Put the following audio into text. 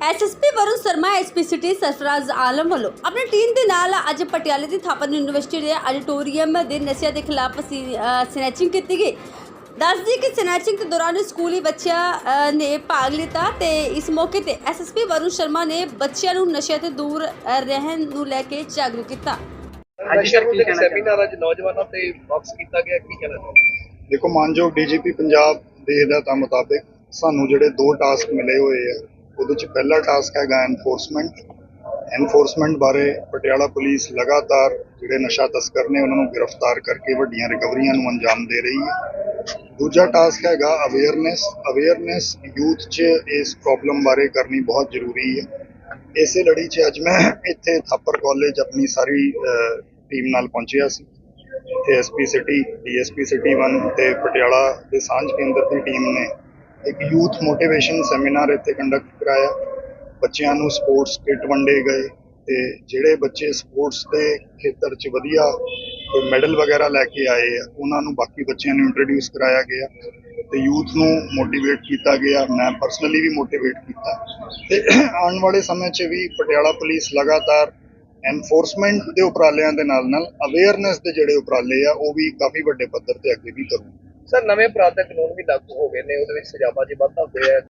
SSP Varun Sharma SP city Sarfaraz Alam ਵੱਲੋਂ ਆਪਣੀ team ਦੇ ਨਾਲ ਅੱਜ ਪਟਿਆਲੇ ਦੀ ਥਾਪਰ ਯੂਨੀਵਰਸਿਟੀ ਦੇ ਆਡੀਟੋਰੀਅਮ ਦੇ ਨਸ਼ਿਆਂ ਦੇ ਖਿਲਾਫ ਸਨੈਚਿੰਗ ਕੀਤੀ ਗਈ। ਦੱਸਦੀ ਕਿ ਸਨੈਚਿੰਗ ਦੇ ਦੌਰਾਨ ਸਕੂਲੀ ਬੱਚਿਆਂ ਨੇ ਭਾਗ ਲਿੱਤਾ ਤੇ ਇਸ ਮੌਕੇ ਤੇ ਐਸਐਸਪੀ ਵਰੁਣ ਸ਼ਰਮਾ ਨੇ ਬੱਚਿਆਂ ਨੂੰ ਨਸ਼ਿਆਂ ਤੋਂ ਦੂਰ ਰਹਿਣ ਨੂੰ ਲੈ ਕੇ ਜਾਗਰੂਕ ਕੀਤਾ। ਨਸ਼ਾ ਵਿਰੋਧੀ ਸੈਮੀਨਾਰ ਅੱਜ ਨੌਜਵਾਨਾਂ ਤੇ ਬਾਕਸ ਕੀਤਾ ਗਿਆ ਕੀ ਕਹਿਣਾ ਚਾਹੁੰਦੇ ਦੇਖੋ ਮਾਨਯੋਗ ਡੀਜੀਪੀ ਪੰਜਾਬ ਦੇ ਹਦਾਇਤਾਂ ਮੁਤਾਬਿਕ ਸਾਨੂੰ ਜਿਹੜੇ ਦੋ ਟਾਸਕ ਮਿਲੇ ਹੋਏ ਆ ਉਹਦੇ ਚ ਪਹਿਲਾ ਟਾਸਕ ਹੈਗਾ ਐਨਫੋਰਸਮੈਂਟ ਐਨਫੋਰਸਮੈਂਟ ਬਾਰੇ ਪਟਿਆਲਾ ਪੁਲਿਸ ਲਗਾਤਾਰ ਜਿਹੜੇ ਨਸ਼ਾ ਤਸਕਰ ਨੇ, ਉਹਨਾਂ ਨੂੰ ਗ੍ਰਿਫਤਾਰ ਕਰਕੇ ਵੱਡੀਆਂ ਰਿਕਵਰੀਆਂ ਨੂੰ ਅੰਜਾਮ ਦੇ ਰਹੀ ਹੈ। ਦੂਜਾ ਟਾਸਕ ਹੈਗਾ ਅਵੇਅਰਨੈਸ ਅਵੇਅਰਨੈਸ ਯੂਥ 'ਚ ਇਸ ਪ੍ਰੋਬਲਮ ਬਾਰੇ ਕਰਨੀ ਬਹੁਤ ਜ਼ਰੂਰੀ ਹੈ। ਇਸੇ ਲੜੀ 'ਚ ਅੱਜ ਮੈਂ ਇੱਥੇ ਥਾਪਰ ਕਾਲਜ ਆਪਣੀ ਸਾਰੀ ਟੀਮ ਨਾਲ ਪਹੁੰਚਿਆ ਸੀ। ਤੇ ਐਸਪੀ ਸਿਟੀ ਡੀਐਸਪੀ ਸਿਟੀ 1 ਤੇ ਪਟਿਆਲਾ ਦੇ ਸਾਂਝ ਕੇਂਦਰ ਦੀ ਟੀਮ ਨੇ ਇੱਕ ਯੂਥ ਮੋਟੀਵੇਸ਼ਨ ਸੈਮੀਨਾਰ ਇੱਥੇ ਕੰਡਕਟ ਕਰਾਇਆ। ਬੱਚਿਆਂ ਨੂੰ ਸਪੋਰਟਸ ਕਿੱਟ ਵੰਡੇ ਗਏ ਤੇ ਜਿਹੜੇ ਬੱਚੇ ਸਪੋਰਟਸ ਦੇ ਖੇਤਰ 'ਚ ਵਧੀਆ ਕੋਈ ਮੈਡਲ ਵਗੈਰਾ ਲੈ ਕੇ ਆਏ ਆ, ਉਹਨਾਂ ਨੂੰ ਬਾਕੀ ਬੱਚਿਆਂ ਨੂੰ ਇੰਟਰੋਡਿਊਸ ਕਰਾਇਆ ਗਿਆ ਤੇ ਯੂਥ ਨੂੰ ਮੋਟੀਵੇਟ ਕੀਤਾ ਗਿਆ। ਮੈਂ ਪਰਸਨਲੀ ਵੀ ਮੋਟੀਵੇਟ ਕੀਤਾ। ਤੇ ਆਉਣ ਵਾਲੇ ਸਮੇਂ 'ਚ ਵੀ ਪਟਿਆਲਾ ਪੁਲਿਸ ਲਗਾਤਾਰ ਐਨਫੋਰਸਮੈਂਟ ਦੇ ਉਪਰਾਲਿਆਂ ਦੇ ਨਾਲ ਨਾਲ ਅਵੇਅਰਨੈਸ ਦੇ ਜਿਹੜੇ ਉਪਰਾਲੇ ਆ, ਉਹ ਵੀ ਕਾਫੀ ਵੱਡੇ ਪੱਧਰ ਤੇ ਅੱਗੇ ਵੀ ਕਰੂਗੀ। ਸਰ, ਨਵੇਂ ਅਪਰਾਧਿਕ ਕਾਨੂੰਨ ਵੀ ਲਾਗੂ ਹੋ ਗਏ ਨੇ, ਉਹਦੇ ਵਿੱਚ ਸਜ਼ਾਵਾਂ 'ਚ ਵਾਧਾ ਹੋਇਆ